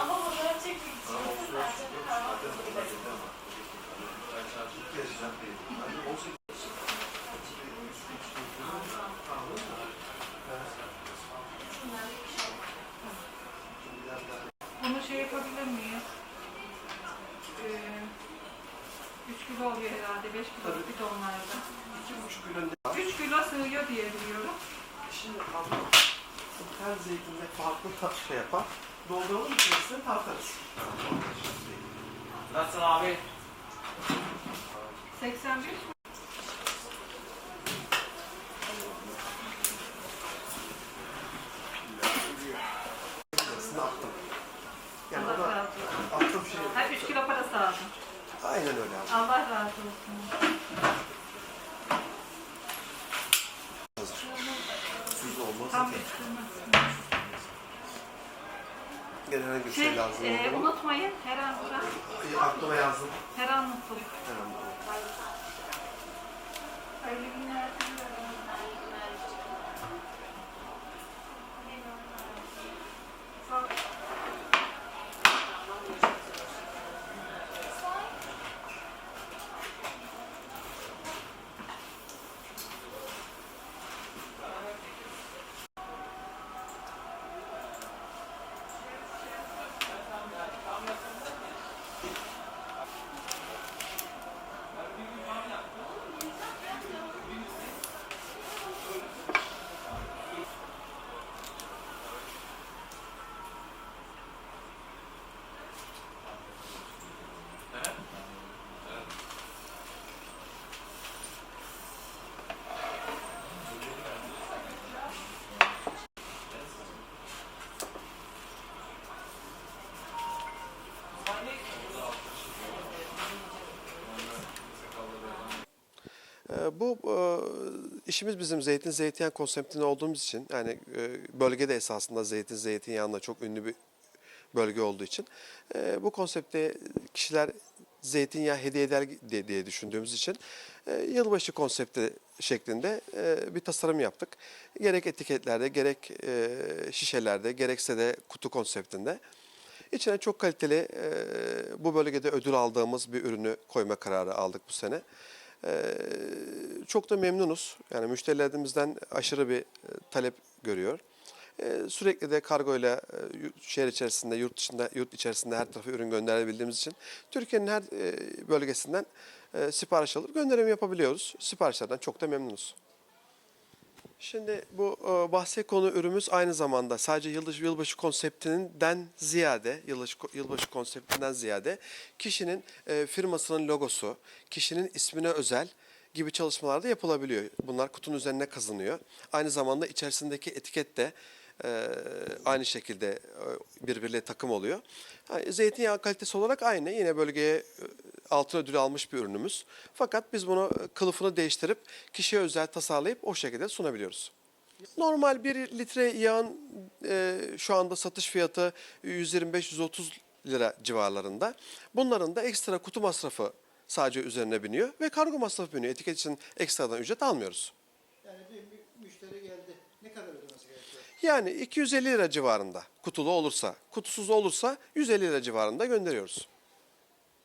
Ama fotoğraf çekmek için bence kahvaltı Bunu şey yapabilir miyiz? Ee, 3 kilo oluyor herhalde, 5 kilo bir tonlarda. İki buçuk kilo 3 kilo sığıyor diye biliyorum. Şimdi abla her zeytinde farklı tat şey yapar. Dolduralım içerisine tartarız. Nasılsın abi? 81 mi? Yarısını attım. Yani Allah razı olsun. attım şey. Ha 3 kilo parası aldım. Aynen öyle abi. Allah razı olsun. Hazır. Suyuz olmaz. Tam zaten. üstüne. Gene herhangi bir Şey, şey lazım e, unutmayın her an vuran, İyi, aklıma yazdım. her an mutluluk. Tamam. Hayırlı günler. Bu e, işimiz bizim zeytin zeytinyağı konseptinde olduğumuz için yani e, bölgede esasında zeytin zeytinyağında çok ünlü bir bölge olduğu için e, bu konsepte kişiler zeytinyağı hediye eder diye, düşündüğümüz için e, yılbaşı konsepti şeklinde bir tasarım yaptık. Gerek etiketlerde, gerek şişelerde, gerekse de kutu konseptinde. İçine çok kaliteli bu bölgede ödül aldığımız bir ürünü koyma kararı aldık bu sene. Çok da memnunuz. Yani müşterilerimizden aşırı bir e, talep görüyor. E, sürekli de kargoyla e, yurt- şehir içerisinde, yurt dışında, yurt içerisinde her tarafa ürün gönderebildiğimiz için Türkiye'nin her e, bölgesinden sipariş alıp gönderim yapabiliyoruz. Siparişlerden çok da memnunuz. Şimdi bu bahse konu ürünümüz aynı zamanda sadece yılbaşı, yılbaşı konseptinden ziyade, yılbaşı, yılbaşı konseptinden ziyade kişinin firmasının logosu, kişinin ismine özel gibi çalışmalar da yapılabiliyor. Bunlar kutunun üzerine kazınıyor. Aynı zamanda içerisindeki etiket de e, aynı şekilde e, birbiriyle takım oluyor. Ha, Zeytinyağı kalitesi olarak aynı. Yine bölgeye e, altın ödülü almış bir ürünümüz. Fakat biz bunu e, kılıfını değiştirip kişiye özel tasarlayıp o şekilde sunabiliyoruz. Normal bir litre yağın e, şu anda satış fiyatı 125-130 lira civarlarında. Bunların da ekstra kutu masrafı sadece üzerine biniyor ve kargo masrafı biniyor. Etiket için ekstradan ücret almıyoruz. Yani bir mü- müşteri geldi. Ne kadar ödemesi gerekiyor? Yani 250 lira civarında kutulu olursa, kutusuz olursa 150 lira civarında gönderiyoruz.